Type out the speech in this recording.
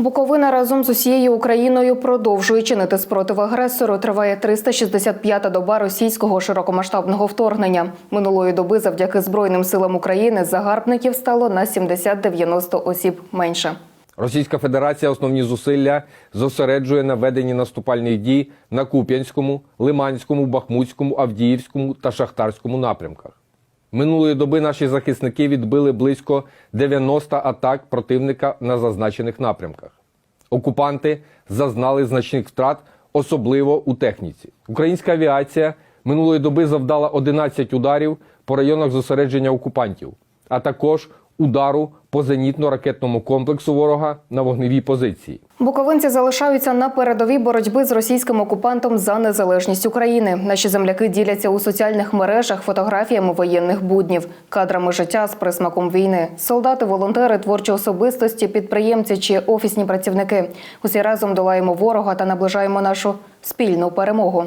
Буковина разом з усією Україною продовжує чинити спротив агресору. Триває 365-та доба російського широкомасштабного вторгнення. Минулої доби завдяки Збройним силам України загарбників стало на 70-90 осіб менше. Російська Федерація основні зусилля зосереджує на веденні наступальних дій на Куп'янському, Лиманському, Бахмутському, Авдіївському та Шахтарському напрямках. Минулої доби наші захисники відбили близько 90 атак противника на зазначених напрямках. Окупанти зазнали значних втрат, особливо у техніці. Українська авіація минулої доби завдала 11 ударів по районах зосередження окупантів, а також удару по зенітно-ракетному комплексу ворога на вогневій позиції. Буковинці залишаються на передовій боротьби з російським окупантом за незалежність України. Наші земляки діляться у соціальних мережах фотографіями воєнних буднів, кадрами життя з присмаком війни. Солдати, волонтери, творчі особистості, підприємці чи офісні працівники. Усі разом долаємо ворога та наближаємо нашу спільну перемогу.